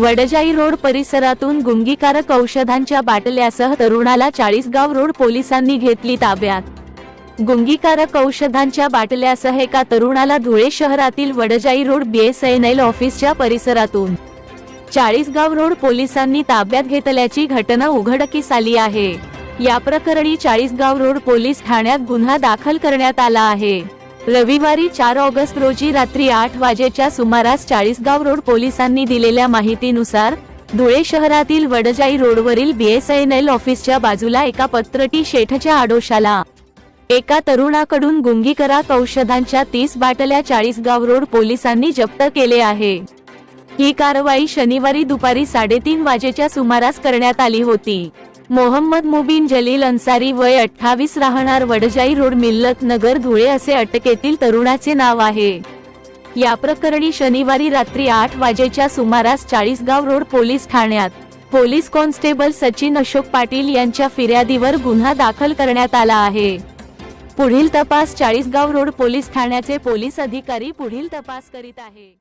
Wadjai road परिसरातून गुंगीकारक औषधांच्या बाटल्यासह तरुणाला चाळीसगाव रोड पोलिसांनी घेतली ताब्यात. गुंगीकारक औषधांच्या बाटल्यासह एका तरुणाला धुळे शहरातील वडजाई रोड बीएसएनएल ऑफिसच्या परिसरातून. चाळीसगाव रोड पोलिसांनी ताब्यात घेतल्याची घटना उघडकीस आली आहे. या प्रकरणी चाळीसगाव रोड पोलीस ठाण्यात गुन्हा दाखल करण्यात आला आहे. रविवारी चार ऑगस्ट रोजी रात्री आठ वाजेच्या सुमारास चाळीसगाव रोड पोलिसांनी दिलेल्या माहितीनुसार धुळे शहरातील वडजाई रोडवरील बीएसएनएल ऑफिसच्या बाजूला एका पत्रटी शेठच्या आडोशाला एका तरुणाकडून गुंगीकराक औषधांच्या तीस बाटल्या चाळीसगाव रोड पोलिसांनी जप्त केले आहे. ही कारवाई शनिवारी दुपारी साडेतीन वाजेच्या सुमारास करण्यात आली होती. मोहम्मद मुबीन जलील अन्सारी वय अठ्ठावीस राहणार वडजाई रोड मिल्लत नगर धुळे असे अटकेतील तरुणाचे नाव आहे. या प्रकरणी शनिवारी रात्री आठ वाजेच्या सुमारास चाळीसगाव रोड पोलीस ठाण्यात पोलीस कॉन्स्टेबल सचिन अशोक पाटील यांच्या फिर्यादीवर गुन्हा दाखल करण्यात आला आहे. पुढील तपास चाळीसगाव रोड पोलीस ठाण्याचे पोलीस अधिकारी पुढील तपास करीत आहे.